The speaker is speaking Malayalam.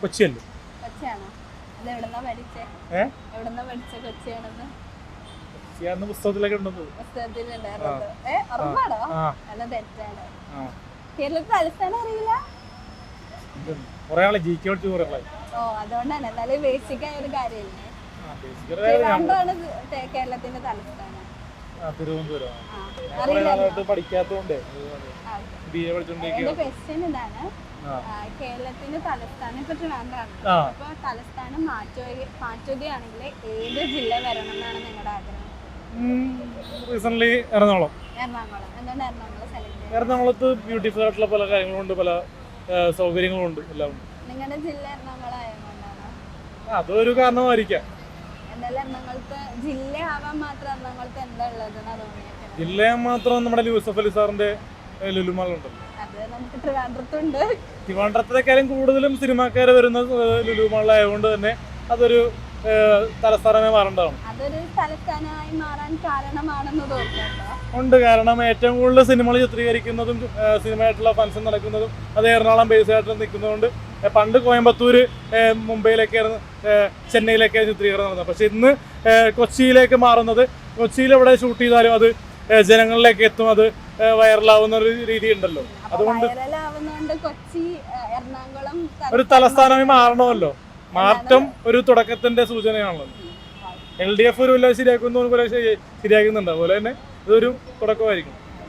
കൊച്ചിയല്ലേ? കൊച്ചിയാന്ന് പുസ്തകത്തിലൊക്കെ ഉണ്ടെന്ന് കേരളത്തിൽ തലസ്ഥാനം അറിയില്ല. ആളെ ജി കെ ഓ അതുകൊണ്ടാണ്. എന്നാലും ബേസിക് ആയ ഒരു കാര്യമില്ലേ? കേരളത്തിന്റെ തലസ്ഥാനം. തിരുവനന്തപുരം. പഠിക്കാത്തതുകൊണ്ടേ ബി എ പഠിച്ചോണ്ടിരിക്കുക കേരളത്തിന്റെ തലസ്ഥാനം ഇപ്പൊ ട്രിവാൻഡ്രാണ്. അപ്പൊ തലസ്ഥാനം മാറ്റുക മാറ്റുകയാണെങ്കിൽ ഏത് ജില്ല വരണം എന്നാണ് നിങ്ങളുടെ ആഗ്രഹം? റീസെന്റ് എറണാകുളം. എറണാകുളം. എന്തുകൊണ്ട് എറണാകുളം സെലക്ട് എറണാകുളത്ത് ബ്യൂട്ടിഫുൾ ആയിട്ടുള്ള പല കാര്യങ്ങളുണ്ട് പല സൗകര്യങ്ങളുണ്ട് എല്ലാം നിങ്ങളുടെ ജില്ല എറണാകുളം ആയതുകൊണ്ടാണ് ആ, അതൊരു കാരണമായിരിക്കാം. എറണാകുളത്ത് ജില്ല ആവാൻ മാത്രം എറണാകുളത്ത് എന്താ ജില്ലയെ മാത്രം നമ്മുടെ യൂസഫ് അലി സാറിന്റെ നമുക്ക് ട്രിവാൻഡ്രത്തുണ്ട്. ട്രിവാൻഡ്രത്തേക്കാളും കൂടുതലും സിനിമാക്കാർ വരുന്ന ലുലുമാളായതുകൊണ്ട് തന്നെ അതൊരു തലസ്ഥാനമായി മാറേണ്ടതാണ്. ഉണ്ട്. കാരണം ഏറ്റവും കൂടുതൽ സിനിമകൾ ചിത്രീകരിക്കുന്നതും സിനിമയായിട്ടുള്ള ഫങ്ഷൻ നടക്കുന്നതും അത് എറണാകുളം ബേസ് ആയിട്ട് നിൽക്കുന്നതുകൊണ്ട് പണ്ട് കോയമ്പത്തൂര് മുംബൈയിലൊക്കെ ആയിരുന്നു ചെന്നൈയിലൊക്കെ ചിത്രീകരണം നടന്നത്. പക്ഷെ ഇന്ന് കൊച്ചിയിലേക്ക് മാറുന്നത്. കൊച്ചിയിൽ എവിടെ ഷൂട്ട് ചെയ്താലും അത് ജനങ്ങളിലേക്ക് എത്തും. അത് വൈറലാവുന്ന ഒരു രീതി ഉണ്ടല്ലോ അതുകൊണ്ട് കൊച്ചി എറണാകുളം ഒരു തലസ്ഥാനമായി മാറണമല്ലോ. മാറ്റം ഒരു തുടക്കത്തിന്റെ സൂചനയാണല്ലോ. എൽ ഡി എഫ് ഒരു വല്ല ശരിയാക്കുന്നു ശരിയാക്കുന്നുണ്ട്. അതുപോലെ തന്നെ ഇതൊരു തുടക്കമായിരിക്കും.